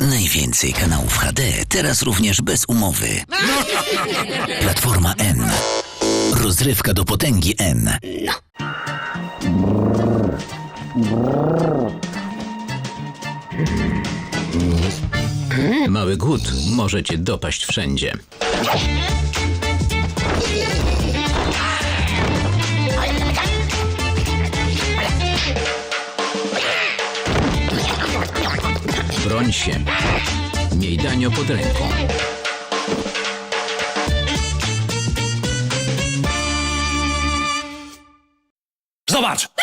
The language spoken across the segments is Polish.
Najwięcej kanałów HD, teraz również bez umowy. No. Platforma N. Rozrywka do potęgi N. No. Mały głód może cię dopaść wszędzie. Broń się. Miej danio pod ręką. Zobacz!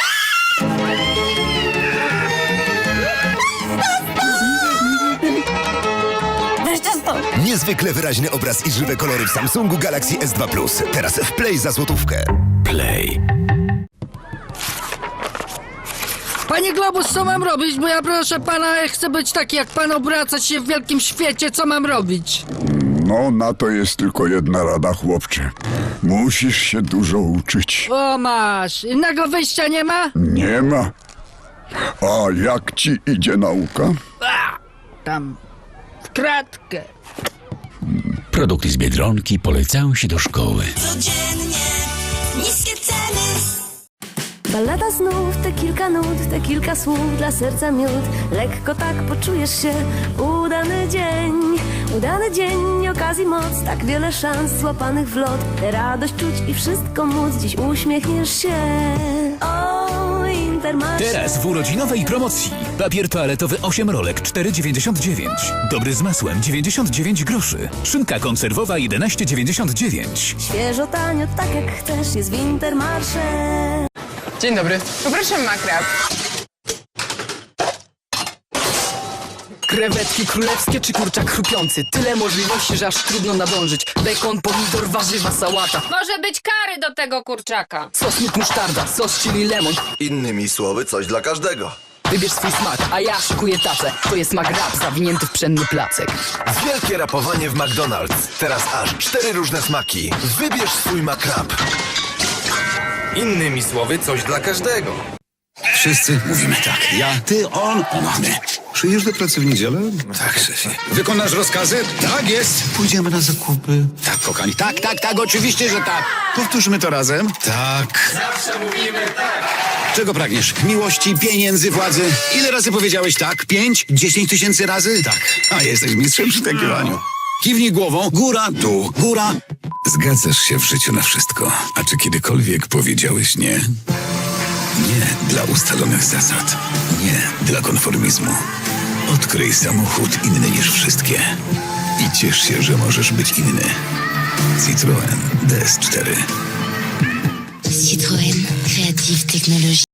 Niezwykle wyraźny obraz i żywe kolory w Samsungu Galaxy S2 Plus. Teraz w Play za złotówkę. Play. Panie Globus, co mam robić? Bo ja proszę pana, ja chcę być taki jak pan, obracać się w wielkim świecie. Co mam robić? No, na to jest tylko jedna rada, chłopcze. Musisz się dużo uczyć. O, masz. Innego wyjścia nie ma? Nie ma. A jak ci idzie nauka? Tam. W kratkę. Produkty z Biedronki polecają się do szkoły. Codziennie niskie ceny. Balada znów, te kilka nut, te kilka słów dla serca miód Lekko tak poczujesz się, udany dzień Udany dzień, okazji moc, tak wiele szans złapanych w lot Radość czuć i wszystko móc, dziś uśmiechniesz się O, Teraz w urodzinowej promocji. Papier toaletowy 8 rolek 4,99. Dobry z masłem 99 groszy. Szynka konserwowa 11,99. Świeżo, tanio, tak jak chcesz, jest w Intermarché Dzień dobry. Poproszę makrab. Krewetki królewskie czy kurczak chrupiący? Tyle możliwości, że aż trudno nadążyć. Bekon, pomidor, warzywa, sałata. Może być kary do tego kurczaka. Sos mit musztarda, sos chili lemon. Innymi słowy, coś dla każdego. Wybierz swój smak, a ja szykuję tacę. To jest magrab zawinięty w pszenny placek. Wielkie rapowanie w McDonald's. Teraz aż cztery różne smaki. Wybierz swój McRap. Innymi słowy, coś dla każdego. Wszyscy mówimy tak. Ja, ty, on, mamy. Przyjdziesz do pracy w niedzielę? Tak, szefie. Wykonasz rozkazy? Tak jest. Pójdziemy na zakupy. Tak, kochani. Tak, tak, tak, oczywiście, że tak. Powtórzmy to razem. Tak. Zawsze mówimy tak. Czego pragniesz? Miłości, pieniędzy, władzy? Ile razy powiedziałeś tak? Pięć? Dziesięć tysięcy razy? Tak. A jesteś mistrzem przy takiewaniu. Kiwnij głową. Góra, dół, góra. Zgadzasz się w życiu na wszystko. A czy kiedykolwiek powiedziałeś nie? Nie dla ustalonych zasad. Nie dla konformizmu. Odkryj samochód inny niż wszystkie. I ciesz się, że możesz być inny. Citroën DS4. Citroën, creative technologie.